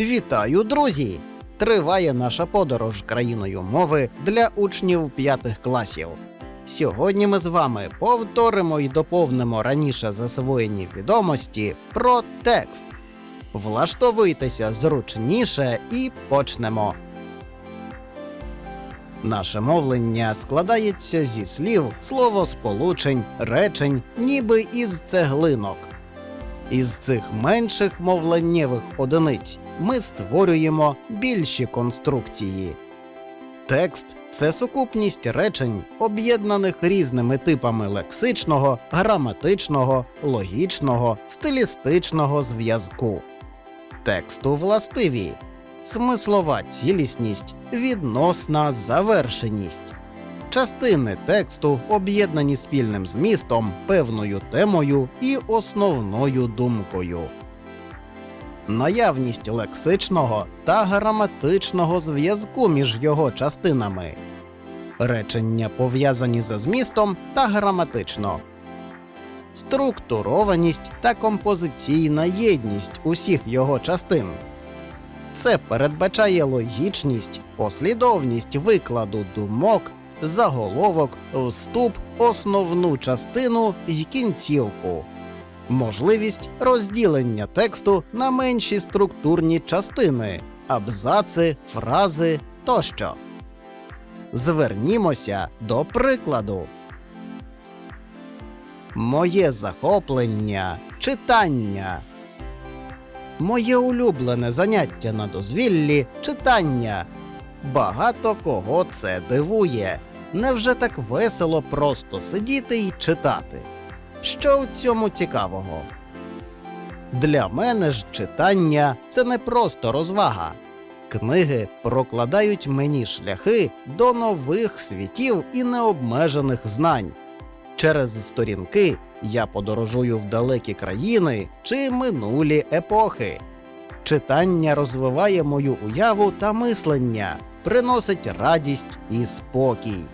Вітаю, друзі! Триває наша подорож країною мови для учнів п'ятих класів. Сьогодні ми з вами повторимо і доповнимо раніше засвоєні відомості про текст. Влаштовуйтеся зручніше і почнемо. Наше мовлення складається зі слів, словосполучень, речень, ніби із цеглинок. Із цих менших мовленнєвих одиниць ми створюємо більші конструкції. Текст це сукупність речень, об'єднаних різними типами лексичного, граматичного, логічного, стилістичного зв'язку. Тексту властиві смислова цілісність, відносна завершеність. Частини тексту об'єднані спільним змістом, певною темою і основною думкою. Наявність лексичного та граматичного зв'язку між його частинами. Речення пов'язані за змістом та граматично. Структурованість та композиційна єдність усіх його частин. Це передбачає логічність, послідовність викладу думок, заголовок, вступ, основну частину й кінцівку, можливість розділення тексту на менші структурні частини, абзаци, фрази тощо. Звернімося до прикладу. Моє захоплення читання. Моє улюблене заняття на дозвіллі читання. Багато кого це дивує. Невже так весело просто сидіти і читати? Що у цьому цікавого? Для мене ж читання це не просто розвага. Книги прокладають мені шляхи до нових світів і необмежених знань. Через сторінки я подорожую в далекі країни чи минулі епохи. Читання розвиває мою уяву та мислення, приносить радість і спокій.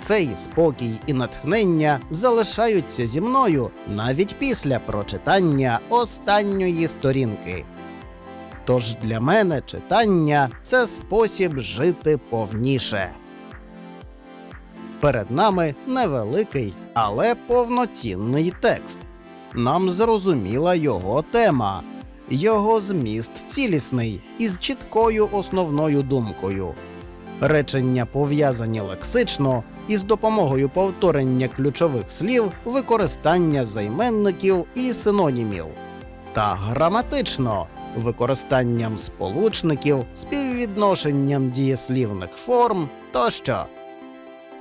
Цей спокій і натхнення залишаються зі мною навіть після прочитання останньої сторінки. Тож для мене читання це спосіб жити повніше. Перед нами невеликий, але повноцінний текст. Нам зрозуміла його тема, його зміст цілісний із чіткою основною думкою. Речення пов'язані лексично із допомогою повторення ключових слів, використання займенників і синонімів, та граматично використанням сполучників, співвідношенням дієслівних форм тощо.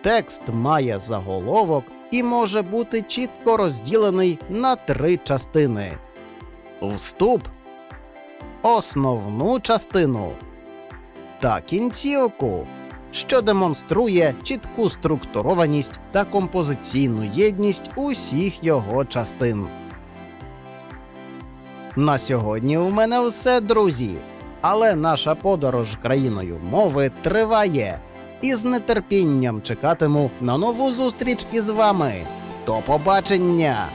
Текст має заголовок і може бути чітко розділений на три частини: вступ, основну частину та кінцівку, що демонструє чітку структурованість та композиційну єдність усіх його частин. На сьогодні у мене все, друзі. Але наша подорож країною мови триває. І з нетерпінням чекатиму на нову зустріч із вами. До побачення!